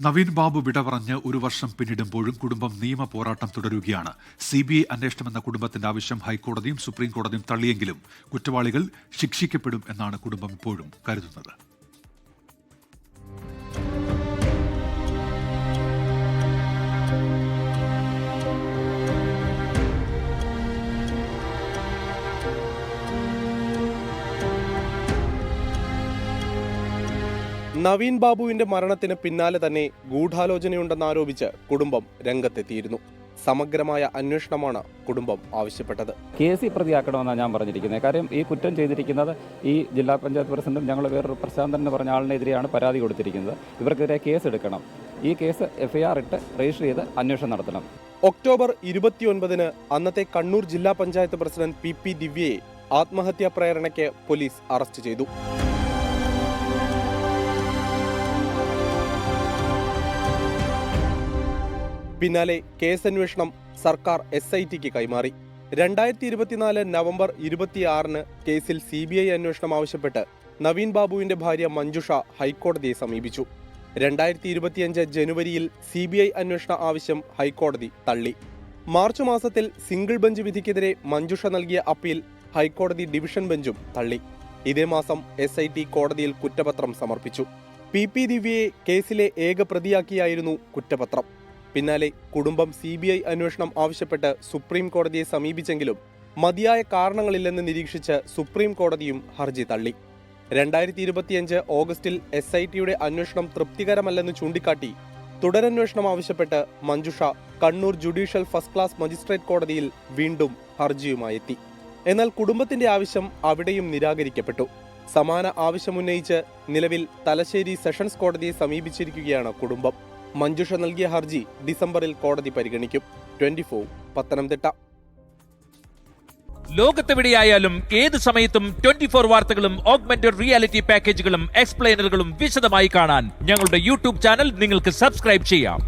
നവീൻ ബാബു വിട പറഞ്ഞ് ഒരു വർഷം പിന്നിടുമ്പോഴും കുടുംബം നിയമ പോരാട്ടം തുടരുകയാണ്. സി ബി ഐ അന്വേഷണമെന്ന കുടുംബത്തിന്റെ ആവശ്യം ഹൈക്കോടതിയും സുപ്രീം കോടതിയും തള്ളിയെങ്കിലും കുറ്റവാളികൾ ശിക്ഷിക്കപ്പെടും എന്നാണ് കുടുംബം ഇപ്പോഴും കരുതുന്നത്. നവീൻ ബാബുവിന്റെ മരണത്തിന് പിന്നാലെ തന്നെ ഗൂഢാലോചനയുണ്ടെന്നാരോപിച്ച് കുടുംബം രംഗത്തെത്തിയിരുന്നു. സമഗ്രമായ അന്വേഷണമാണ് കുടുംബം ആവശ്യപ്പെട്ടത്. കേസ് പ്രതിയാക്കണമെന്നാണ് ഞാൻ പറഞ്ഞിരിക്കുന്നത്. കാര്യം ഈ കുറ്റം ചെയ്തിരിക്കുന്നത് ഈ ജില്ലാ പഞ്ചായത്ത് പ്രസിഡന്റും ഞങ്ങൾ വേറൊരു പ്രശാന്തൻ എന്ന് പറഞ്ഞ ആളിനെതിരെയാണ് പരാതി കൊടുത്തിരിക്കുന്നത്. ഇവർക്കെതിരെ കേസ് എടുക്കണം. ഈ കേസ് എഫ്ഐആർ ഇട്ട് രജിസ്റ്റർ ചെയ്ത് അന്വേഷണം നടത്തണം. ഒക്ടോബർ ഇരുപത്തിയൊൻപതിന് അന്നത്തെ കണ്ണൂർ ജില്ലാ പഞ്ചായത്ത് പ്രസിഡന്റ് പി പി ദിവ്യയെ ആത്മഹത്യാ പ്രേരണയ്ക്ക് പോലീസ് അറസ്റ്റ് ചെയ്തു. പിന്നാലെ കേസന്വേഷണം സർക്കാർ എസ് ഐ ടിക്ക് കൈമാറി. രണ്ടായിരത്തി ഇരുപത്തിനാല് നവംബർ ഇരുപത്തിയാറിന് കേസിൽ സി ബി ഐ അന്വേഷണം ആവശ്യപ്പെട്ട് നവീൻ ബാബുവിന്റെ ഭാര്യ മഞ്ജുഷ ഹൈക്കോടതിയെ സമീപിച്ചു. രണ്ടായിരത്തി ഇരുപത്തിയഞ്ച് ജനുവരിയിൽ സി ബി ഐ അന്വേഷണ ആവശ്യം ഹൈക്കോടതി തള്ളി. മാർച്ച് മാസത്തിൽ സിംഗിൾ ബെഞ്ച് വിധിക്കെതിരെ മഞ്ജുഷ നൽകിയ അപ്പീൽ ഹൈക്കോടതി ഡിവിഷൻ ബെഞ്ചും തള്ളി. ഇതേ മാസം എസ് ഐ ടി കോടതിയിൽ കുറ്റപത്രം സമർപ്പിച്ചു. പി. പി. ദിവ്യയെ കേസിലെ ഏക പ്രതിയാക്കിയായിരുന്നു കുറ്റപത്രം. പിന്നാലെ കുടുംബം സി ബി ഐ അന്വേഷണം ആവശ്യപ്പെട്ട് സുപ്രീം കോടതിയെ സമീപിച്ചെങ്കിലും മതിയായ കാരണങ്ങളില്ലെന്ന് നിരീക്ഷിച്ച് സുപ്രീം കോടതിയും ഹർജി തള്ളി. രണ്ടായിരത്തി ഇരുപത്തിയഞ്ച് ഓഗസ്റ്റിൽ എസ് ഐ ടിയുടെ അന്വേഷണം തൃപ്തികരമല്ലെന്ന് ചൂണ്ടിക്കാട്ടി തുടരന്വേഷണം ആവശ്യപ്പെട്ട് Manjusha Kannur judicial first class magistrate കോടതിയിൽ വീണ്ടും ഹർജിയുമായി എത്തി എന്നാൽ കുടുംബത്തിന്റെ ആവശ്യം അവിടെയും നിരാകരിക്കപ്പെട്ടു. സമാന ആവശ്യമുന്നയിച്ച് നിലവിൽ തലശ്ശേരി സെഷൻസ് കോടതിയെ സമീപിച്ചിരിക്കുകയാണ് കുടുംബം. മഞ്ജുഷ നൽകിയ ഹർജി ഡിസംബറിൽ കോടതി പരിഗണിക്കും. Twenty four Pathanamthitta. ലോകത്തെവിടെയായാലും ഏത് സമയത്തും ട്വന്റി ഫോർ വാർത്തകളും ഓഗ്മെന്റഡ് റിയാലിറ്റി പാക്കേജുകളും എക്സ്പ്ലെയിനറുകളും വിശദമായി കാണാൻ ഞങ്ങളുടെ യൂട്യൂബ് ചാനൽ നിങ്ങൾക്ക് സബ്സ്ക്രൈബ് ചെയ്യാം.